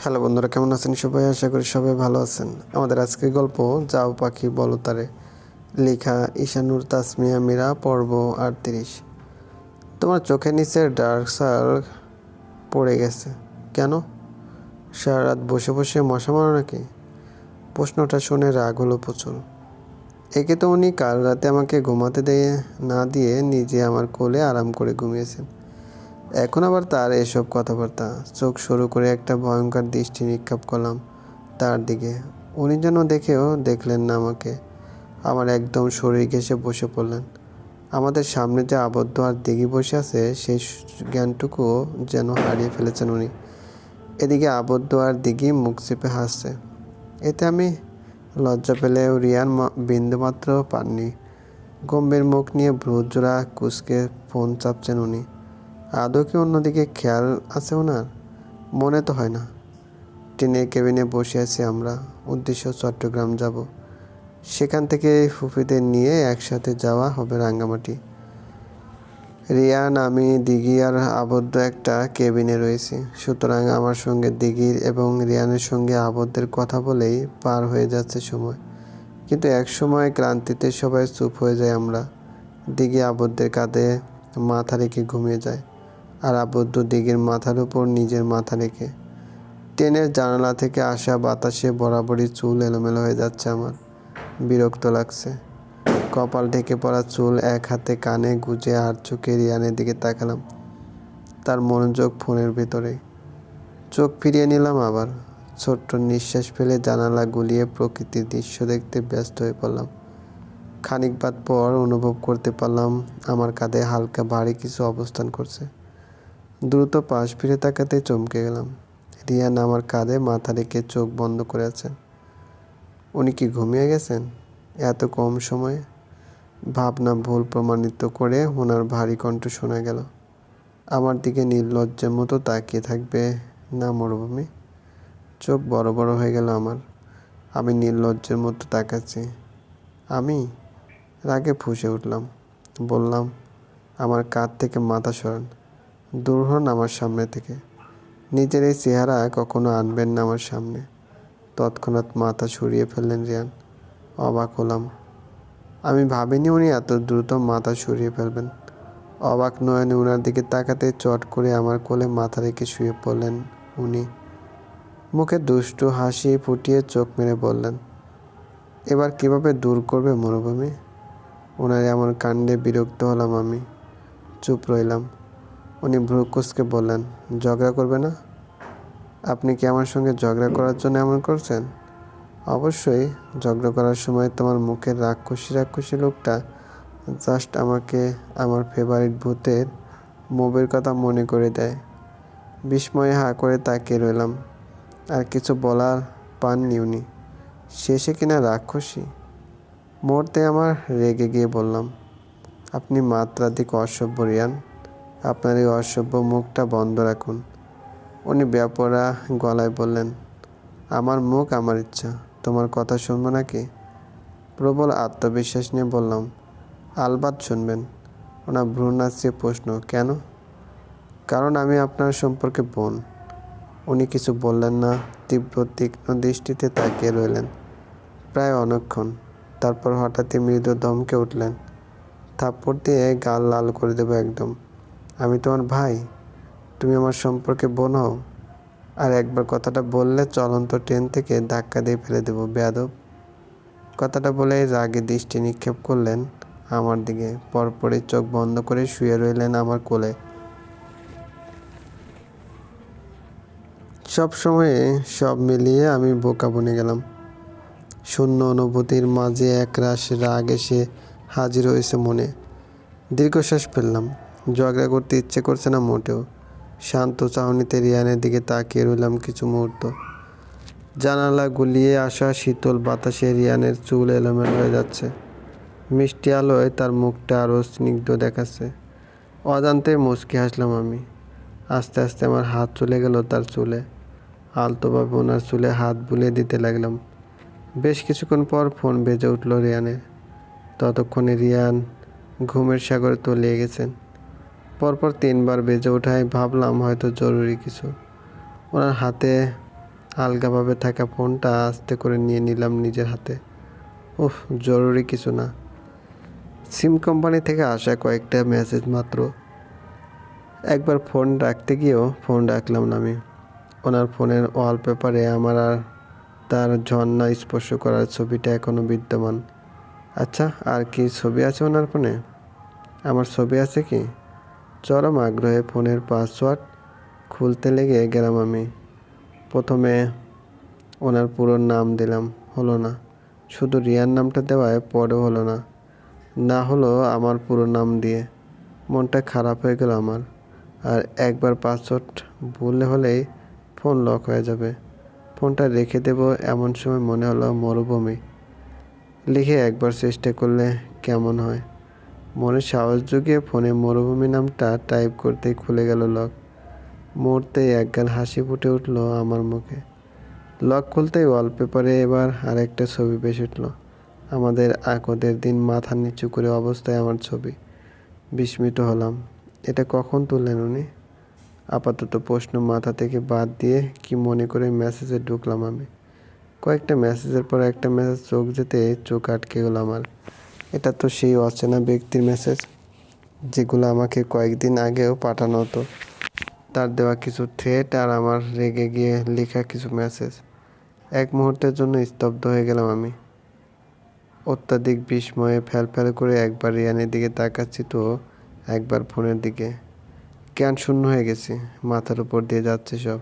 Hello বন্ধুরা, কেমন আছেন সবাই? আশা করি সবাই ভালো আছেন। আমাদের আজকের গল্প, যাও পাখি বলো তারে। লেখা ঈশানুর তাসমিয়া মীরা, পর্ব আটত্রিশ। তোমার চোখের নিচে ডার্ক সার্ক পড়ে গেছে। কেন? সারা রাত বসে বসে মশা মারো নাকি? প্রশ্নটা শুনে রাগ হলো প্রচুর। একে তো উনি কাল রাতে আমাকে ঘুমাতে দিয়ে না দিয়ে নিজে আমার কোলে আরাম করে ঘুমিয়েছেন। এখন আবার তার এসব কথাবার্তা। চোখ শুরু করে একটা ভয়ঙ্কর দৃষ্টি নিক্ষেপ করলাম তার দিকে। উনি যেন দেখেও দেখলেন না আমাকে। আমার একদম শরীর ঘেসে বসে পড়লেন। আমাদের সামনে যে আবদ্ধ আর দিঘি বসে আছে সেই জ্ঞানটুকুও যেন হারিয়ে ফেলেছেন উনি। এদিকে আবদ্ধ আর দিঘি মুখ চেপে হাসছে। এতে আমি লজ্জা পেলেও রিয়ান বিন্দুমাত্র পাননি। গম্ভীর মুখ নিয়ে ভ্রুজোড়া কুচকে ফোন চাপছেন উনি। আদৌ কি অন্যদিকে খেয়াল আছে ওনার? মনে তো হয় না। ট্রেনের কেবিনে বসে আছি আমরা। উদ্দেশ্য চট্টগ্রাম যাব। সেখান থেকে ফুফিদের নিয়ে একসাথে যাওয়া হবে রাঙ্গামাটি। রিয়ান আমি দিঘি আর আবদ্ধ একটা কেবিনে রয়েছি। সুতরাং আমার সঙ্গে দিঘির এবং রিয়ানের সঙ্গে আবদ্ধের কথা বলেই পার হয়ে যাচ্ছে সময়। কিন্তু এক সময় ক্লান্তিতে সবাই চুপ হয়ে যায় আমরা। দিঘি আবদ্ধের কাঁধে মাথা রেখে ঘুমিয়ে যায়। আর আবদ্ধ দিঘির মাথার উপর নিজের মাথা রেখে। ট্রেনের জানালা থেকে আসা বাতাসে বরাবরই চুল এলোমেলো হয়ে যাচ্ছে আমার। বিরক্ত লাগছে। কপাল ঢেকে পড়া চুল এক হাতে কানে গুজে আর চোখে রিয়ানের দিকে তাকালাম। তার মনোযোগ ফোনের ভিতরে চোখ ফিরিয়ে নিলাম আবার। ছোট্ট নিঃশ্বাস ফেলে জানালা গুলিয়ে প্রকৃতির দৃশ্য দেখতে ব্যস্ত হয়ে পড়লাম। খানিক বাদ পর অনুভব করতে পারলাম আমার কাঁধে হালকা ভারী কিছু অবস্থান করছে। দ্রুত পাশ ফিরে তাকাতে চমকে গেলাম। রিয়ান আমার কাঁধে মাথা রেখে চোখ বন্ধ করে আছেন উনি কি ঘুমিয়ে গেছেন? এত কম সময়ে? ভাবনা ভুল প্রমাণিত করে ওনার ভারী কণ্ঠ শোনা গেল। আমার দিকে নির্লজ্জের মতো তাকিয়ে থাকবে না মরুভূমি? চোখ বড় বড় হয়ে গেল আমার। আমি নির্লজ্জের মতো তাকাচ্ছি। আমি? রাগে ফুঁসে উঠলাম। বললাম, আমার কাঁধ থেকে মাথা সরান। দূর হন আমার সামনে থেকে। নিজের এই চেহারা কখনো আনবেন না আমার সামনে। তৎক্ষণাৎ মাথা সরিয়ে ফেললেন রিয়ান। অবাক হলাম। আমি ভাবিনি উনি এত দ্রুত মাথা সরিয়ে ফেলবেন। অবাক নয়নে ওনার দিকে তাকাতে চট করে আমার কোলে মাথা রেখে শুয়ে পড়লেন উনি। মুখে দুষ্টু হাসি ফুটিয়ে চোখ মেরে বললেন, এবার কীভাবে দূর করবে মরুভূমি? ওনার এমন কাণ্ডে বিরক্ত হলাম আমি। চুপ রইলাম। উনি ভ্রুকুসকে বললেন, ঝগড়া করবে না? আপনি কি আমার সঙ্গে ঝগড়া করার জন্য এমন করছেন? অবশ্যই, ঝগড়া করার সময় তোমার মুখের রাক্ষসী রাক্ষসী লোকটা জাস্ট আমাকে আমার ফেভারিট ভূতের মুভির কথা মনে করে দেয়। বিস্ময়ে হা করে তাকিয়ে রইলাম, আর কিছু বলার পাননি উনি। শেষে কিনা রাক্ষসী? মুহূর্তে আমার রেগে গিয়ে বললাম, আপনি মাত্রাধিক অসভ্য রিয়ান। আপনার এই অসভ্য মুখটা বন্ধ রাখুন। উনি ব্যাপরা গলায় বললেন, আমার মুখ আমার ইচ্ছা, তোমার কথা শুনব নাকি? প্রবল আত্মবিশ্বাস নিয়ে বললাম, আলবাত শুনবেন। ওনার ভ্রু নাচিয়ে প্রশ্ন, কেন? কারণ আমি আপনার সম্পর্কে বোন। উনি কিছু বললেন না, তীব্র তীক্ষ্ণ দৃষ্টিতে তাকিয়ে রইলেন। প্রায় অনেকক্ষণ, তারপর হঠাৎই মৃদু দমকে উঠলেন। থাপ্পড় দিয়ে গাল লাল করে দেবো একদম। আমি তোমার ভাই। তুমি আমার সম্পর্কে বোন হও। আর একবার কথাটা বললে চলন্ত ট্রেন থেকে ধাক্কা দিয়ে ফেলে দেবো, বেয়াদব। কথাটা বলে রাগে দৃষ্টি নিক্ষেপ করলেন আমার দিকে। পরপরই চোখ বন্ধ করে শুয়ে রইলেন আমার কোলে। সব সময়ে সব মিলিয়ে আমি বোকা বনে গেলাম। শূন্য অনুভূতির মাঝে একরাশ রাগ এসে হাজির হয়েছে মনে। দীর্ঘশ্বাস ফেললাম। ঝগড়া করতে ইচ্ছে করছে না মোটেও। শান্ত চাহনিতে রিয়ানের দিকে তাকিয়ে রইলাম কিছু মুহূর্ত। জানালা গুলিয়ে আসা শীতল বাতাসে রিয়ানের চুল এলোমেলো হয়ে যাচ্ছে। মিষ্টি আলোয় তার মুখটা আরও স্নিগ্ধ দেখাচ্ছে। অজান্তে মুচকি হাসলাম আমি। আস্তে আস্তে আমার হাত চলে গেল তার চুলে। আলতোভাবে ওনার চুলে হাত বুলিয়ে দিতে লাগলাম। বেশ কিছুক্ষণ পর ফোন বেজে উঠল রিয়ানের। ততক্ষণে রিয়ান ঘুমের সাগরে তলিয়ে গেছেন। পরপর তিনবার বেজে ওঠায় ভাবলাম হয়তো জরুরি কিছু। ওনার হাতে আলগাভাবে থাকা ফোনটা আস্তে করে নিয়ে নিলাম নিজের হাতে। উফ, জরুরি কিছু না। সিম কোম্পানি থেকে আসা কয়েকটা মেসেজ মাত্র। একবার ফোন রাখতে গিয়েও ফোন রাখলাম না আমি। ওনার ফোনের ওয়ালপেপারে আমার আর তার ঝর্ণা স্পর্শ করার ছবিটা এখনও বিদ্যমান। আচ্ছা আর কি ছবি আছে ওনার ফোনে? আমার ছবি আছে কি? চরম আগ্রহে ফোনের পাসওয়ার্ড খুলতে লেগে গেলাম আমি। প্রথমে ওনার পুরো নাম দিলাম, হলো না। শুধু রিয়ার নামটা দেওয়ায় পরেও হলো না। না হলো আমার পুরো নাম দিয়ে। মনটা খারাপ হয়ে গেল আমার। আর একবার পাসওয়ার্ড ভুললে হলেই ফোন লক হয়ে যাবে। ফোনটা রেখে দেব এমন সময় মনে হলো মরুভূমি। লিখে একবার চেষ্টা করলে কেমন হয়। মনে সাহস জুগিয়ে ফোনে মরুভূমি নামটা টাইপ করতেই খুলে গেল লক। মুহূর্তেই একগাল হাসি ফুটে উঠল আমার মুখে। লক খুলতেই ওয়ালপেপারে এবার আরেকটা ছবি বেশ উঠল। আমাদের আকদের দিন মাথা নিচু করে অবস্থায় আমার ছবি। বিস্মিত হলাম। এটা কখন তুললেন উনি? আপাতত প্রশ্ন মাথা থেকে বাদ দিয়ে কি মনে করে মেসেজে ঢুকলাম আমি। কয়েকটা মেসেজের পর একটা মেসেজ চোখ যেতে চোখ আটকে গেল আমার। এটা তো সেই অচেনা ব্যক্তির মেসেজ যেগুলো আমাকে কয়েকদিন আগেও পাঠানো হতো। তার দেওয়া কিছু থ্রেট আর আমার রেগে গিয়ে লেখা কিছু মেসেজ এক মুহূর্তের জন্য স্তব্ধ হয়ে গেলাম আমি। অত্যাধিক বিস্ময়ে ফ্যাল করে একবার রিয়ানের দিকে তাকাচ্ছি তো একবার ফোনের দিকে। জ্ঞান শূন্য হয়ে গেছি, মাথার উপর দিয়ে যাচ্ছে সব।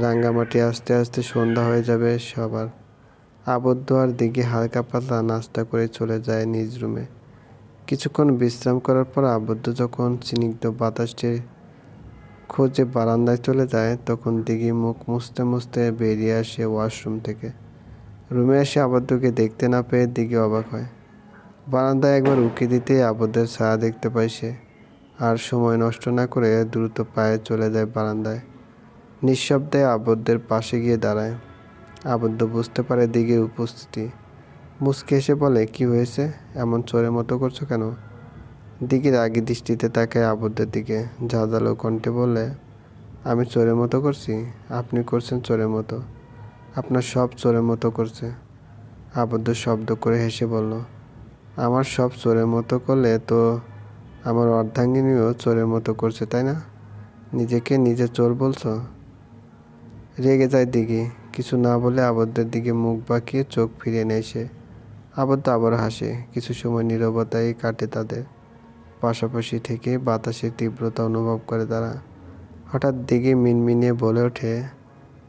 রাঙ্গামাটি আস্তে আস্তে সন্ধ্যা হয়ে যাবে সবার। আবদ্ধ আর দিকে হালকা পাতলা নাস্তা করে চলে যায় নিজ রুমে। কিছুক্ষণ বিশ্রাম করার পর আবদ্ধ যখন স্নিগ্ধ বাতাসটি খোঁজে বারান্দায় চলে যায়, তখন দিঘি মুখ মুছতে মুছতে বেরিয়ে আসে ওয়াশরুম থেকে। রুমে এসে আবদ্ধকে দেখতে না পেয়ে দিঘি অবাক হয়। বারান্দায় একবার উঁকি দিতে আবদ্ধের ছায়া দেখতে পায় সে, আর সময় নষ্ট না করে দ্রুত পায়ে চলে যায় বারান্দায়। নিঃশব্দে আবদ্ধের পাশে গিয়ে দাঁড়ায়। আবদ্ধ বুঝতে পারে দিঘির উপস্থিতি। মুসকে এসে বলে, কি হয়েছে? এমন চোরের মতো করছ কেন? দিঘির আগে দৃষ্টিতে তাকায় আবদ্ধের দিকে। ঝাঁঝালো কণ্ঠে বলে, আমি চোরের মতো করছি? আপনি করছেন চোরের মতো। আপনার সব চোরের মতো করছে। আবদ্ধ শব্দ করে হেসে বলল, আমার সব চোরের মতো করলে তো আমার অর্ধাঙ্গিনীও চোরের মতো করছে, তাই না? নিজেকে নিজে চোর বলছো? রেগে যায় দিঘি। কিছু না বলে আবদ্ধের দিকে মুখ বাঁকিয়ে চোখ ফিরিয়ে নেয় সে। আবদ্ধ আবার হাসে, কিছু সময় নীরবতাই কাটে তাদের। পাশাপাশি থেকে বাতাসের তীব্রতা অনুভব করে তারা। হঠাৎ দিঘি মিনমিনিয়ে বলে ওঠে,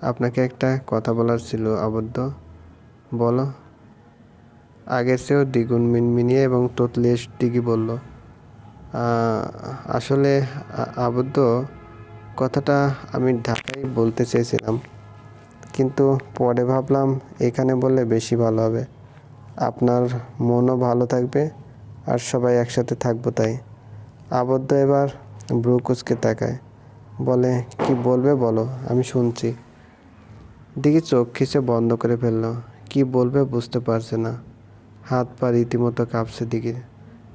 আপনাকে একটা কথা বলার ছিল আবদ্ধ। বলো। আগের চেয়েও দ্বিগুণ মিনমিনিয়ে এবং তোতলিয়ে দিঘি বলল আসলে আবদ্ধ, কথাটা আমি ঢাকায় বলতে চেয়েছিলাম। কিন্তু পরে ভাবলাম এখানে বললে বেশি ভালো হবে। আপনার মনও ভালো থাকবে আর সবাই একসাথে থাকব তাই। আবদ্ধ এবার ব্রু কুচকে তাকায়। বলে, কি বলবে বলো, আমি শুনছি। দিকে চোখ খিচে বন্ধ করে ফেলল। কি বলবে বুঝতে পারছে না। হাত পা রীতিমতো কাঁপছে দিকে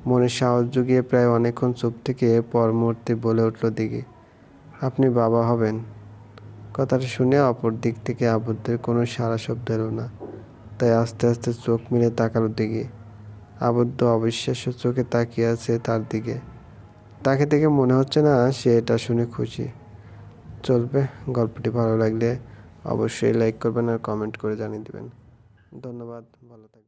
মনে সাহস জুগিয়ে প্রায় অনেকক্ষণ চুপ থেকে পর মুহূর্তে বলে উঠল দিকে আপনি বাবা হবেন। কথাটা শুনে অপর দিক থেকে আবদ্ধের কোনো সারা শব্দ এলো না। তাই আস্তে আস্তে চোখ মিলে তাকালো দিকে আবদ্ধ, অবিশ্বাস্য চোখে তাকিয়ে আছে তার দিকে। তাকে দেখে মনে হচ্ছে না সে এটা শুনে খুশি। চলবে, গল্পটি ভালো লাগলে অবশ্যই লাইক করবেন আর কমেন্ট করে জানিয়ে দেবেন। ধন্যবাদ, ভালো থাকবেন।